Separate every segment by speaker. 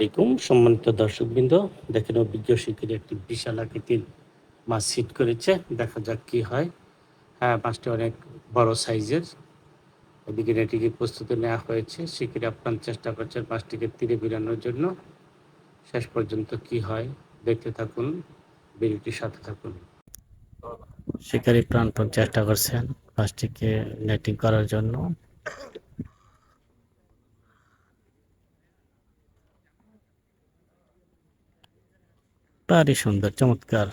Speaker 1: আলাইকুম সম্মানিত দর্শকবৃন্দ। দেখেন অভিজ্ঞ শিকারী একটি বিশাল আকৃতির মাছ সিট করেছে। দেখা যাক কি হয়। হ্যাঁ মাছটি অনেক বড় সাইজের। এদিকে নেটিকে প্রস্তুতি নেওয়া হয়েছে। শিকারী আপনার চেষ্টা করছেন মাছটিকে তীরে বিরানোর জন্য। শেষ পর্যন্ত কি হয় দেখতে থাকুন, ভিডিওটির সাথে থাকুন। শিকারী প্রাণপণ চেষ্টা করছেন মাছটিকে নেটিং করার জন্য। ভারী সুন্দর, চমৎকার।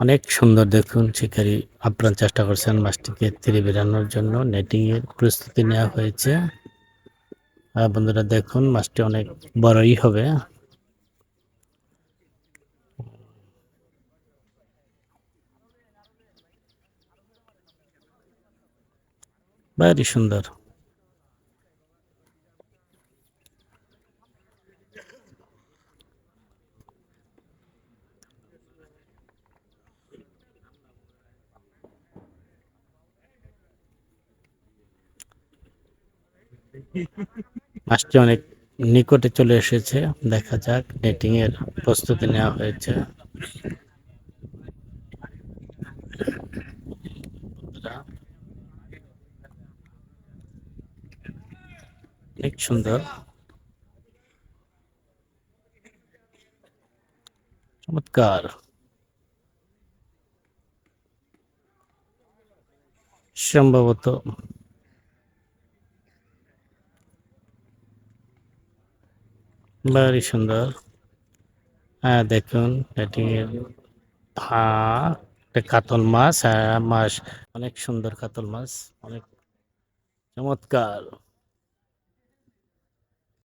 Speaker 1: অনেক সুন্দর দেখুন শিকারী আপ্রাণ চেষ্টা করছেন মাছটিকে তীরে বেরানোর জন্য। নেটিং এর প্রস্তুতি নেওয়া হয়েছে। বন্ধুরা দেখুন মাছটি অনেক বড়ই হবে। ভারী সুন্দর। মাছটি অনেক নিকটে চলে এসেছে। দেখা যাক নেটিং এর প্রস্তুতি নেওয়া হয়েছে। অনেক সুন্দর চমৎকার সম্ভবত ভারী সুন্দর হ্যাঁ দেখুন এটি হ্যাঁ একটা কাতল মাছ হ্যাঁ মাছ অনেক সুন্দর কাতল মাছ অনেক চমৎকার